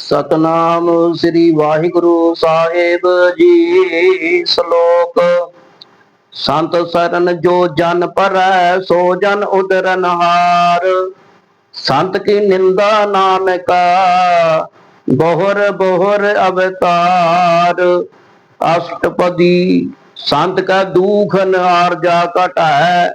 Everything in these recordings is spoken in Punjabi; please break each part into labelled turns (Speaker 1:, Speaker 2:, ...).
Speaker 1: ਸਤਨਾਮ ਸ੍ਰੀ ਵਾਹਿਗੁਰੂ ਸਾਹਿਬ ਜੀ ਸ਼ਲੋਕ। ਸੰਤ ਸਰਨ ਜੋ ਜਨ ਪਰੈ ਸੋ ਜਨ ਉਦਰਨ ਹਾਰ। ਸੰਤ ਕੀ ਨਿੰਦਾ ਨਾਨਕਾ, ਬਹੁਰ ਬਹੁਰ ਅਵਤਾਰ। ਅਸ਼ਟਪਦੀ, ਸੰਤ ਕਾ ਦੂਖਨ ਆਰਜਾ ਘਟੈ,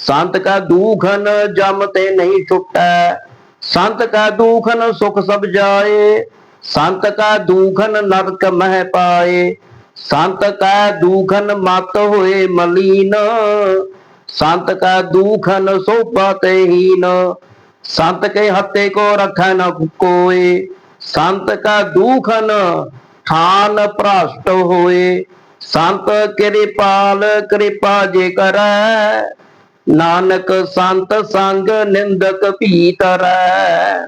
Speaker 1: ਸੰਤ ਕਾ ਦੂਖਨ ਜਮ ਤੇ ਨਹੀਂ ਛੁਟੈ। ਸੰਤ ਕਾ ਦੂਖਨ ਸੁਖ ਸਭ ਜਾਏ, ਸੰਤ ਕਾ ਦੂਖਨ ਨਰਕ ਮਹਿ ਪਾਏ, ਸੰਤ ਕਾ ਦੂਖਨ ਮਤ ਹੋਏ ਮਲੀਨ, ਸੰਤ ਕਾ ਦੂਖਨ ਸੋਭਾ ਤੇ ਹੀਨ, ਸੰਤ ਕੇ ਹੱਤੇ ਕੋ ਰਖੈ ਨ ਕੋਏ, ਸੰਤ ਕਾ ਦੂਖਨ ਠਾਨ ਭ੍ਰਸ਼ਟ ਹੋਏ, ਸੰਤ ਕਿਰਪਾਲ ਕਿਰਪਾ ਜੇ ਕਰੈ ਨਾਨਕ ਸੰਤ ਸੰਗ ਨਿੰਦਕ ਭੀਤਰੈ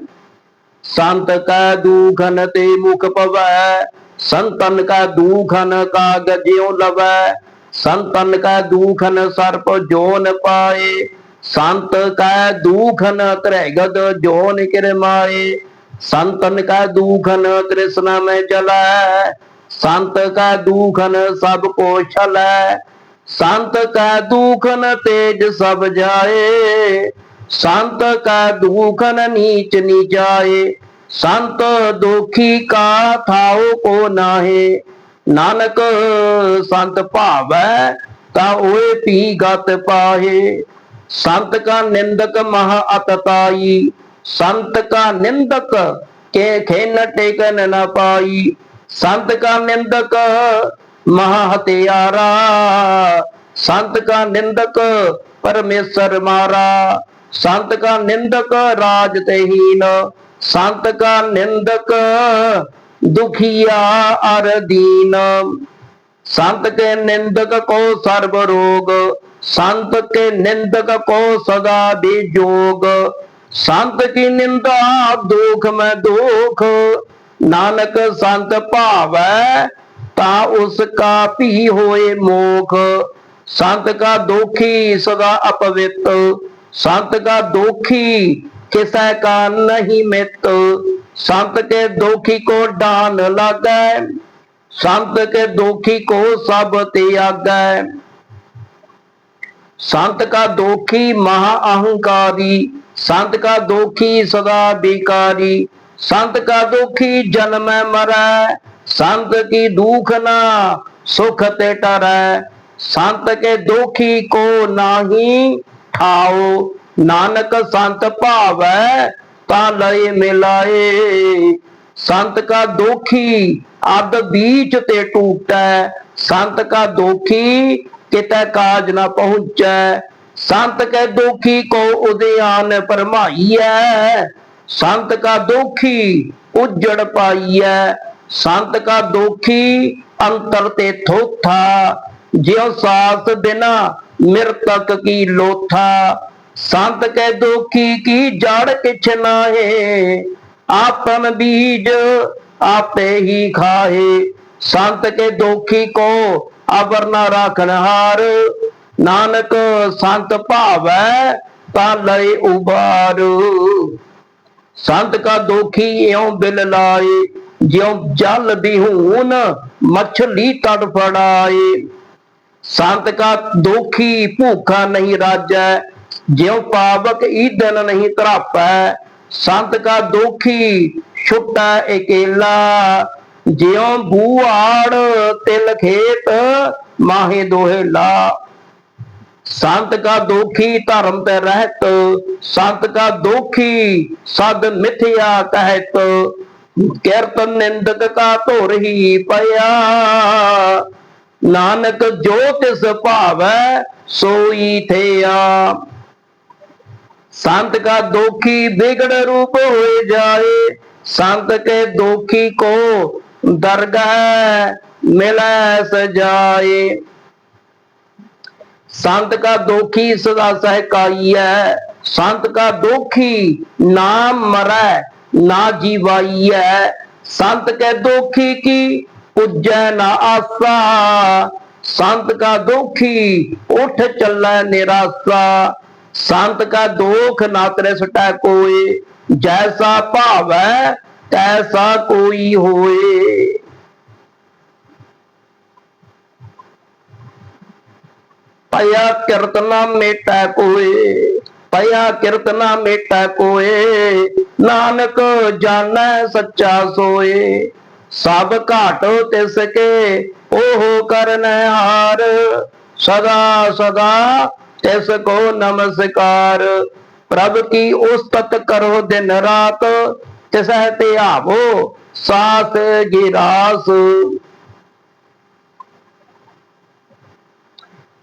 Speaker 1: ਸੰਤ ਕਾ ਦੂਖਨ ਤੇ ਮੁਖ ਪਵੈ ਸੰਤਨ ਕਾ ਦੂਖਨ ਕਾਗ ਜਿਉ ਲਵੈ ਸੰਤਨ ਕਾ ਦੂਖਨ ਸਰਪ ਜੋਨ ਪਾਏ ਸੰਤ ਕਾ ਦੂਖਨ ਤ੍ਰੈਗਦ ਜੋਨ ਕਿਰਮਾਏ ਸੰਤਨ ਕਾ ਦੂਖਨ ਤ੍ਰਿਸ਼ਨਾ ਮੈਂ ਜਲੈ ਸੰਤ ਕਾ ਦੂਖਨ ਸਭ ਕੋ ਛਲੈ ਸੰਤ ਕਾ ਦੂਖਨ ਤੇਜ ਸਭ ਜਾਏ, ਸੰਤ ਕਾ ਦੂਖਨ ਨੀਚ ਨੀਚਾਏ ਸੰਤ ਦੁਖੀ ਕਾ ਥਾਉ ਕੋ ਨਾਹੇ, ਨਾਨਕ ਸੰਤ ਭਾਵੈ ਤਾ ਓਏ ਪੀ ਗਤ ਪਾਹੇ, ਸੰਤ ਕਾ ਨਿੰਦਕ ਮਹਾ ਅਤਤਾਈ ਸੰਤ ਕਾ ਨਿੰਦਕ ਕੇ ਖੇਨ ਟੇਕਨ ਨ ਪਾਈ, ਸੰਤ ਕਾ ਨਿੰਦਕ ਮਹਾ ਹਤਿਆਰਾ ਸੰਤ ਕਾ ਨਿੰਦਕ ਪਰਮੇਸ਼ਰ ਮਾਰਾ, ਸੰਤ ਕਾ ਨਿੰਦਕ ਰਾਜ ਤਹੀਨ ਸੰਤ ਕਾ ਨਿੰਦਕ ਦੁਖੀਆ ਅਰ ਦੀਨ। ਸੰਤ ਕੇ ਨਿੰਦਕ ਕੋ ਸਰਬ ਰੋਗ, ਸੰਤ ਕੇ ਨਿੰਦਕ ਕੋ ਸਦਾ ਬਿਜੋਗ। ਸੰਤ ਕੀ ਨਿੰਦਾ ਦੁਖ ਮੈਂ ਦੁਖ, ਨਾਨਕ ਸੰਤ ਭਾਵੈ ਤਾ ਉਸ ਕਾ ਭੀ ਹੋਏ ਮੋਖ। ਸੰਤ ਕਾ ਦੋਖੀ ਸਦਾ ਅਪਵਿੱਤ। ਸੰਤ ਕਾ ਦੋਖੀ ਕਿਸੈ ਕਾ ਨਹੀਂ ਮਿਤ। ਸੰਤ ਕੇ ਦੋਖੀ ਕੋ ਡਾਨ ਲਾਗੈ। ਸੰਤ ਕੇ ਦੋਖੀ ਕੋ ਸਭ ਤਿਆਗੈ ਸੰਤ ਕਾ ਦੋਖੀ ਮਹਾ ਅਹੰਕਾਰੀ। ਸੰਤ ਕਾ ਦੋਖੀ ਸਦਾ ਬਿਕਾਰੀ। ਸੰਤ ਕਾ ਦੋਖੀ ਜਨਮੈ ਮਰੈ। संत की दुख ना सुख ते टरै संत के दोखी को नाही ठाओ नानक संत भावै ता लय मिलाए संत का दोखी अद बीच ते टूटै संत का दोखी कितै काज न पहुंचै संत के दोखी को उदयान परमाइयै संत का दोखी उजड़ ਸੰਤ ਕਾ ਦੋਖੀ ਅੰਤਰ ਤੇ ਥੋਥਾ, ਜਿਉ ਸਾਥ ਬਿਨਾ ਮਿਰ ਤੱਕ ਕੀ ਲੋਥਾ। ਸੰਤ ਕੈ ਦੋਖੀ ਕੀ ਜੜ ਕਿਛ ਨਾਹੇ, ਆਪਨ ਬੀਜ ਆਪੇ ਹੀ ਖਾਹੇ। ਸੰਤ ਕੇ ਦੋਖੀ ਕੋ ਆਵਰ ਨਾ ਰਾਖਣ ਹਾਰ, ਨਾਨਕ ਸੰਤ ਭਾਵੈ ਤਾਂ ਲਏ ਉਬਾਰ। ਸੰਤ ਕਾ ਦੋਖੀ ਇਉਂ ਬਿਲ ਲਾਏ ज्यो जल बिहून मछली तड़फड़ाए संत का दोखी भूखा नहीं राजै ज्यो पावक ईदन नहीं तरापै संत का दोखी ਛੁੱਟਾ ਇਕੇਲਾ ਜਿਉ ਬੂਆੜ ਤਿਲ ਖੇਤ ਮਾਹੇ ਦੋਹੇਲਾ ਸੰਤ ਕਾ ਦੋਖੀ ਧਰਮ ਤੇ ਰਹਿਤ ਸੰਤ ਕਾ ਦੋਖੀ ਸਦ ਮਿਥਿਆ ਕਹਿਤ ਕੀਰਤਨ ਨਿੰਦਕ ਕਾ ਧੁਰ ਹੀ ਪਿਆ ਨਾਨਕ ਜੋ ਤਿਸ ਭਾਵੈ ਸੋਈ ਥਿਆ संत का दोखी बिगड़ रूप हो जाए संत के दोखी को दरगाह मिला सजाए संत का दोखी सदा सहकाई है संत का दोखी नाम मरै ਨਾ ਜੀਵਾਈਐ, ਸੰਤ ਕੈ ਦੋਖੀ ਕੀ, ਪੁੱਜੈ ਨਾ ਆਸਾ। ਸੰਤ ਕਾ ਦੋਖੀ, ਉਠ ਚੱਲੈ ਨਿਰਾਸਾ। ਸੰਤ ਕਾ ਦੋਖ ਨਾ ਤਰੇ ਸਟੈ ਕੋਏ, ਜੈਸਾ ਭਾਵੈ, ਤੈਸਾ ਕੋਈ ਹੋਏ। ਪਇਆ ਕਿਰਤਨਾ ਮੇਟੈ ਕੋਏ। ਪਿਆ ਕਿਰਤ ਨਾ ਮੇਟਾ ਕੋਏ, ਨਾਨਕ ਜਾਣੈ ਸੱਚਾ ਸੋਏ। ਸਭ ਘਾਟ ਤਿਸ ਕੇ ਓਹੋ ਕਰਨੈ ਹਾਰ, ਸਦਾ ਸਦਾ ਤਿਸ ਕੋ ਨਮਸਕਾਰ। ਪ੍ਰਭ ਕੀ ਉਸਤਤ ਕਰੋ ਦਿਨ ਰਾਤ ਤਿਸਹਿ ਧਿਆਵੋ ਸਾਸ ਗਿਰਾਸ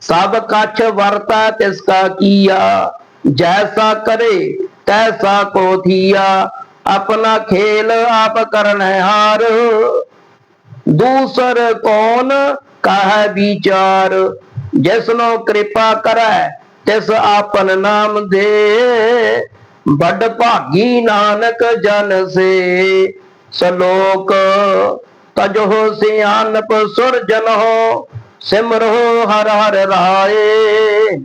Speaker 1: ਸਭ ਕਛ ਵਰਤਾ ਤਿਸ ਕਾ ਕੀਆ ਜੈਸਾ ਕਰੇ, ਤੈਸਾ ਕੋ ਥੀਆ, ਆਪਣਾ ਖੇਲ ਆਪ ਕਰਨ ਹਾਰ। ਦੂਸਰ ਕੌਣ ਕਹੈ ਵਿਚਾਰ, ਜਿਸਨੋ ਕਿਰਪਾ ਕਰੈ, ਤਿਸ ਆਪਨ ਨਾਮ ਦੇ। ਵੱਡ ਭਾਗੀ ਨਾਨਕ ਜਨ ਸੇ, ਸਲੋਕ ਤਜੋ ਸਿਆਨਪ ਸੁਰਜਨ ਹੋ ਸਿਮਰੋ ਹਰ ਹਰ ਰਾਏ।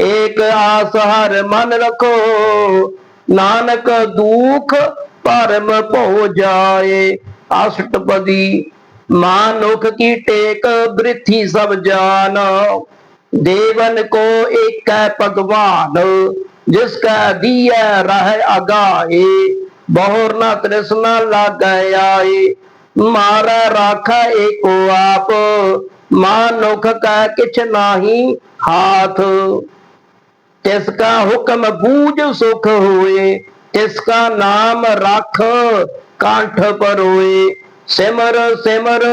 Speaker 1: ਏਕ ਆਸ ਹਰ ਮਨ ਰਖੋ, ਨਾਨਕ ਦੁਖ ਭਰਮ ਭੋ ਜਾਏ। ਅਸ਼ਟਪਦੀ ਮਾਨੁਖ ਕੀ ਟੇਕ, ਬ੍ਰਿਥੀ ਸਭ ਜਾਨ। ਦੇਵਨ ਕੋ ਏਕ ਹੈ ਭਗਵਾਨ, ਜਿਸ ਕਾ ਦੀਐ ਰਹਿ ਅਗਾਏ ਬਹੁਰ ਨਾ ਤ੍ਰਿਸ਼ਨਾ ਲਾਗੈ ਆਏ, ਮਾਰਾ ਰਾਖਾ ਏਕੋ ਆਪ। ਮਾਨੁਖ ਕਾ ਕਿਛ ਨਾਹੀ ਹਾਥ। ਤਿਸ ਕਾ ਹੁਕਮ ਬੂਝ ਸੁਖ ਹੋਏ ਤਿਸ ਕਾ ਨਾਮ ਰਖ ਕੰਠ ਪਰੋਏ। ਸਿਮਰ ਸਿਮਰ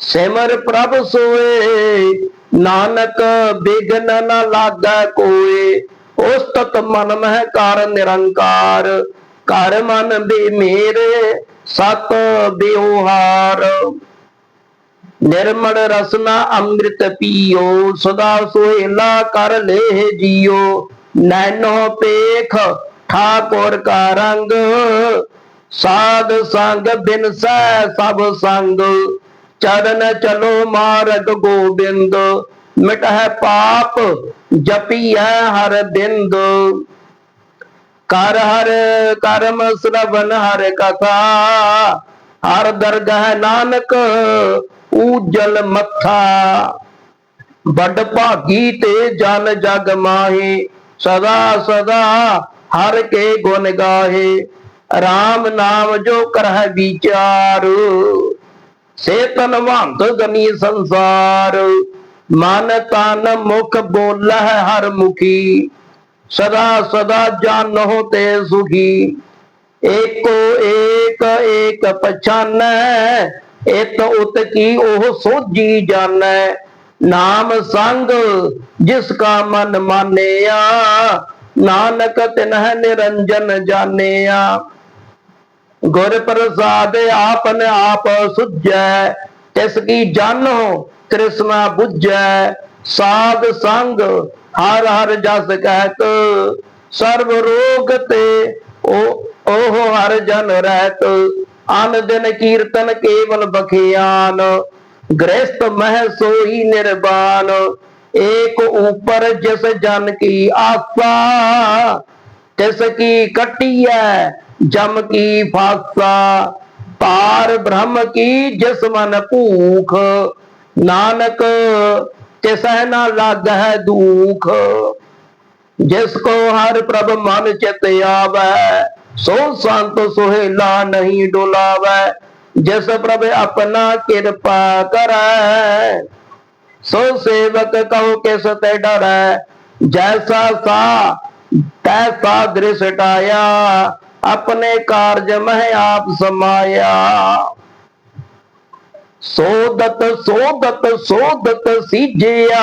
Speaker 1: ਸਿਮਰ ਪ੍ਰਭ ਸੋਏ, ਨਾਨਕ ਬਿਗਨ ਨ ਲਾਗੈ ਕੋਏ। ਉਸਤਤ ਮਨ ਮਹਿ ਕਰ ਨਿਰੰਕਾਰ, ਘਰ ਮਨ ਬੇ ਮੇਰੇ, ਸਤ ਬਿਵਹਾਰ ਨਿਰਮਲ ਰਸਨਾ ਅੰਮ੍ਰਿਤ ਪੀਓ, ਸਦਾ ਸੁਹੇਲਾ ਕਰ ਲੈ ਜੀਓ। ਨੈਨੋ ਪੇਖ ਠਾਕੁਰ ਕਾ ਰੰਗ, ਸਾਧ ਸੰਗ ਬਿਨ ਸੈ ਸਭ ਸੰਗ। ਚਰਨ ਚਲੋ ਮਾਰਗ ਗੋਬਿੰਦ, ਮਿਟਹਿ ਪਾਪ ਜਪੀਐ ਹਰ ਬਿੰਦ। ਕਰ ਹਰ ਕਰਮ ਸਰਵਨ ਹਰ ਕਥਾ, ਹਰ ਦਰਗਹ ਨਾਨਕ ਊਜਲ ਮੱਥਾ। ਵੱਡ ਭਾਗੀ ਤੇ ਜਨ ਜਗ ਮਾਹੀ। ਸਦਾ ਸਦਾ ਹਰ ਕੇ ਗੁਣ ਗਾਹੇ। RAM ਨਾਮ ਜੋ ਕਰਹਿ ਵਿਚਾਰ। ਸੇ ਤਨਵੰਤ ਗਨੀ ਸੰਸਾਰ। ਮਨ ਤਨ ਮੁਖ ਬੋਲਹਿ ਹਰ ਮੁਖੀ। ਸਦਾ ਸਦਾ ਜਾਨੋ ਤੇ ਸੁਖੀ। ਏਕੋ ਏਕ ਏਕ ਪਛਾਨੈ। ਇਤ ਉਤ ਕੀ ਉਹ ਸੋਜੀ ਜਾਣੈ। ਨਾਮ ਸੰਗ, ਜਿਸ ਕਾ ਮਨ ਮਾਨਿਆ। ਨਾਨਕ ਤਿਨਹਿ ਨਿਰੰਜਨ ਜਾਣਿਆ। ਗੁਰ ਪ੍ਰਸਾਦ ਆਪਨ ਆਪ ਸੁਝੈ। ਤਿਸ ਕੀ ਜਾਣੋ ਤ੍ਰਿਸ਼ਨਾ 부ਝੈ ਸਾਧ ਸੰਗ, ਹਰ ਹਰ ਜਸ ਕਹਿਤ ਸਰਬ ਰੋਗ ਤੇ ਉਹ ਉਹ ਹਰ ਜਨ ਰਹਿਤ ਅਨ ਦਿਨ ਕੀਰਤਨ ਕੇਵਲ ਬਖਿਆਨ ਗ੍ਰਸਤ ਮਹਿ ਸੋਈ ਨਿਰਵਾਨ ਏਕ ਉਪਰ ਜਿਸ ਜਨ ਕੀ ਆਸਾ, ਤਿਸ ਕੀ ਕਟਿਐ, ਜਮ ਕੀ ਫਾਸਾ, ਪਾਰ ਬ੍ਰਹਮ ਕੀ ਜਿਸ ਮਨ ਭੂਖ, ਨਾਨਕ ਤਿਸਹਿ ਨਾ ਲਾਗਹਿ ਦੁਖ, ਜਿਸ ਕੋ ਹਰ ਪ੍ਰਭ ਮਨ ਚਿਤ ਆਵੈ ਸੋ ਸੰਤ ਸੁਹੇਲਾ ਨਹੀਂ ਡੁਲਾਵੈ, ਜਿਸ ਪ੍ਰਭ ਆਪਣਾ ਕਿਰਪਾ ਕਰੈ। ਸੋ ਸੇਵਕ ਕਹੋ ਕਿਸ ਤੇ ਡਰੈ, ਜੈਸਾ ਸਾ, ਤੈਸਾ ਦ੍ਰਿਸ਼ਟਾਇਆ ਆਪਣੇ ਕਾਰਜ ਮਹਿ ਆਪ ਸਮਾਇਆ। ਸੋਦਤ ਸੋਦਤ ਸੋਦਤ ਸੀਜਿਆ,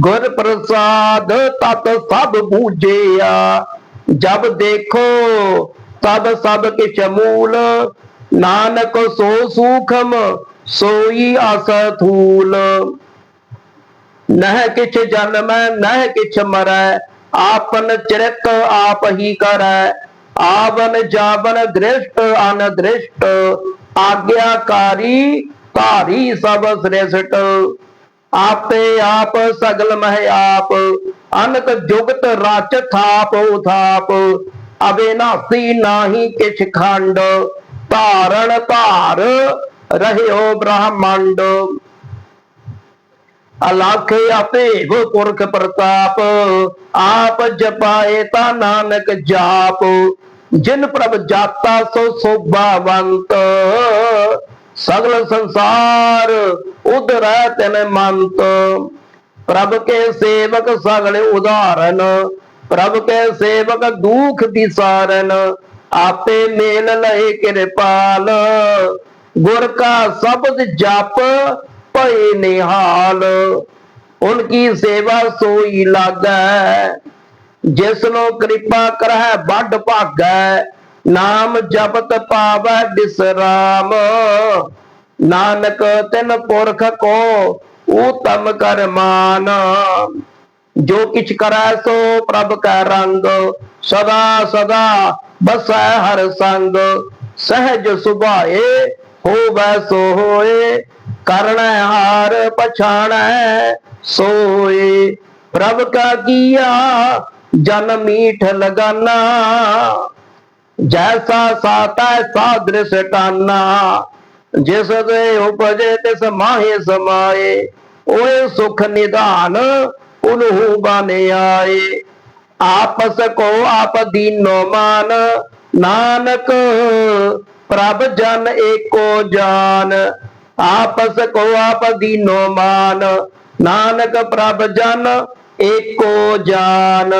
Speaker 1: ਗੁਰ ਪ੍ਰਸਾਦ ਤਤ ਸਭ ਬੂਝਿਆ ਜਬ ਦੇਖੋ ਤਬ ਸਭ ਕਿਛ ਮੂਲ ਨਾਨਕ ਸੋ ਸੂਖਮ ਸੋਈ ਅਸ ਥੂਲ ਨਹਿ ਕਿਛ ਜਨਮੈ ਨਹਿ ਕਿਛ ਮਰੈ ਆਪਨ ਚਰਿਤ ਆਪ ਹੀ ਕਰੈ ਆਵਨ ਜਾਵਨ ਦ੍ਰਿਸ਼ਟ ਅਨਦ੍ਰਿਸ਼ਟ ਆਗਿਆਕਾਰੀ ਧਾਰੀ ਸਭ ਸ੍ਰੇਸ਼ਟ ਆਪੇ ਆਪ ਸਗਲ ਮਹਿ ਆਪ, ਅਨਕ ਜੁਗਤ ਰਚ ਥਾਪ ਉਥਾਪ। ਅਬਿਨਾਸੀ ਨਾਹੀ ਕਿਛ ਖੰਡ ਧਾਰਨ ਧਾਰ ਰਹਿਓ ਬ੍ਰਹਮੰਡ। ਅਲਖ ਅਪੇਵ ਪੁਰਖ ਪ੍ਰਤਾਪ, ਆਪ ਜਪਾਏ ਤਾ ਨਾਨਕ ਜਾਪ। ਜਿਨ ਪ੍ਰਭ ਜਾਤਾ ਸੋ ਸੋਭਾਵੰਤ। ਸਗਲ ਸੰਸਾਰ, ਉਧਰੈ ਤਨ ਮੰਤ। ਪ੍ਰਭ ਕੇ ਸੇਵਕ ਸਗਲ ਉਦਾਹਰਨ ਪ੍ਰਭ ਕੇ ਸੇਵਕ ਦੁਖ ਦਿਸਾਰਨ, ਆਪੇ ਮੇਲ ਲਏ ਕਿਰਪਾਲ। ਗੁਰ ਕਾ ਸ਼ਬਦ ਜਪ ਭਏ ਨਿਹਾਲ। ਉਨਕੀ ਸੇਵਾ ਸੋਈ ਲਾਗੈ, ਜਿਸ ਨੂੰ ਕਿਰਪਾ ਕਰਹਿ ਵੱਡ ਭਾਗੈ। ਨਾਮ ਜਪਤ ਪਾਵੈ ਬਿਸਰਾਮ ਨਾਨਕ ਤਿਨ ਪੁਰਖ ਕੋ ਊਤਮ ਕਰਮਾਨ ਜੋ ਕਿਛ ਕਰੈ ਸੋ ਪ੍ਰਭ ਕੈ ਰੰਗ। ਸਦਾ ਸਦਾ ਬਸੈ ਹਰ ਸੰਗ। ਸਹਿਜ ਸੁਭਾਏ ਹੋਵੈ ਸੋ ਹੋਏ ਕਰਣੈ ਹਾਰ ਪਛਾਣੈ ਸੋਏ। ਪ੍ਰਭ ਕਾ ਕੀਆ ਜਨ ਮੀਠ ਲਗਾਨਾ। ਜੈਸਾ ਸਾਤਾ ਸਾਦ੍ਰਿਸ਼ ਟਾਨਾ ਜਿਸ ਦੇ ਉਪਜੇ ਤਿਸ ਮਾਹੇ ਸਮਾਏ, ਓਏ ਸੁਖ ਨਿਧਾਨ ਉਨਹੂ ਬਨ ਆਏ। ਆਪਸ ਕੋ ਆਪ ਦੀਨੋ ਮਾਨ, ਨਾਨਕ ਪ੍ਰਭ ਜਨ ਏਕੋ ਜਾਨ। ਆਪਸ ਕੋ ਆਪ ਦੀਨੋ ਮਾਨ, ਨਾਨਕ ਪ੍ਰਭ ਜਨ ਏਕੋ ਜਾਨ।